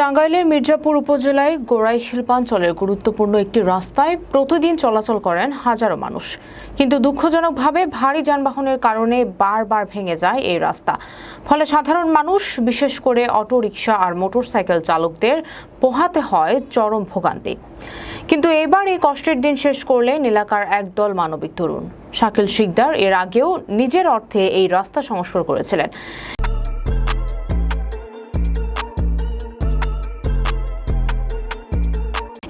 টাঙ্গাইলের মির্জাপুর উপজেলায় গোড়াই শিল্পাঞ্চলের গুরুত্বপূর্ণ একটি রাস্তায় প্রতিদিন চলাচল করেন হাজারো মানুষ। কিন্তু দুঃখজনকভাবে ভারী যানবাহনের কারণে বারবার ভেঙে যায় এই রাস্তা। ফলে সাধারণ মানুষ, বিশেষ করে অটোরিকশা আর মোটরসাইকেল চালকদের পোহাতে হয় চরম ভোগান্তি। কিন্তু এবার এই কষ্টের দিন শেষ করলেন এলাকার একদল মানবিক তরুণ। শাকিল শিকদার এর আগেও নিজের অর্থে এই রাস্তা সংস্কার করেছিলেন।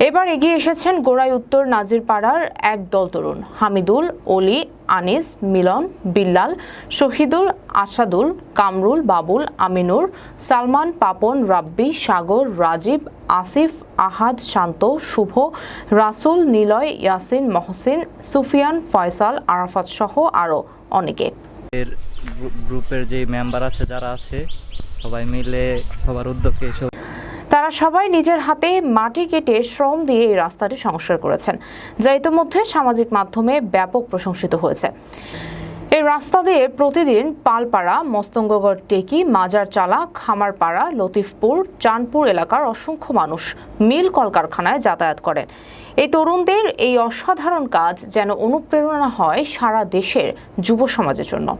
এবার এগিয়ে এসেছেন গোড়াই উত্তর নাজিরপাড়ার এক দল তরুণ। হামিদুল, অলি, আনিস, মিলন, বিল্লাল, শহীদুল, আসাদুল, কামরুল, বাবুল, আমিনুর, সালমান, পাপন, রাব্বি, সাগর, রাজীব, আসিফ, আহাদ, শান্ত, শুভ, রাসুল, নিলয়, ইয়াসিন, মহসিন, সুফিয়ান, ফয়সাল, আরাফাত সহ আরও অনেকে। এর গ্রুপের যে মেম্বার আছে, যারা আছে, সবাই মিলে সবার উদ্যোগে তারা সবাই নিজের হাতে মাটি কেটে শ্রম দিয়ে এই রাস্তাটি সংস্কার করেছেন, যা ইতিমধ্যে সামাজিক মাধ্যমে ব্যাপক প্রশংসিত হয়েছে। এই রাস্তা দিয়ে প্রতিদিন পালপাড়া, মস্তঙ্গগড় টেকি মাজার চালা খামারপাড়া, লতিফপুর, চাঁদপুর এলাকার অসংখ্য মানুষ মিল কলকারখানায় যাতায়াত করেন। এই তরুণদের এই অসাধারণ কাজ যেন অনুপ্রেরণা হয় সারা দেশের যুব সমাজের জন্য।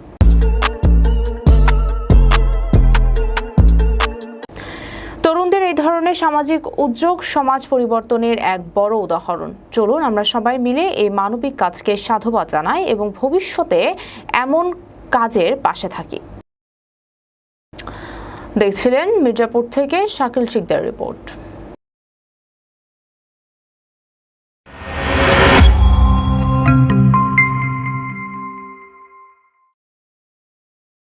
ধরনের সামাজিক উদ্যোগ, সমাজ পরিবর্তনের এক বড় উদাহরণ। চলুন আমরা সবাই মিলে এই মানবিক কাজকে সাধুবাদ জানাই এবং ভবিষ্যতে এমন কাজের পাশে থাকি। দেখছিলেন মির্জাপুর থেকে শাকিল শিকদার রিপোর্ট।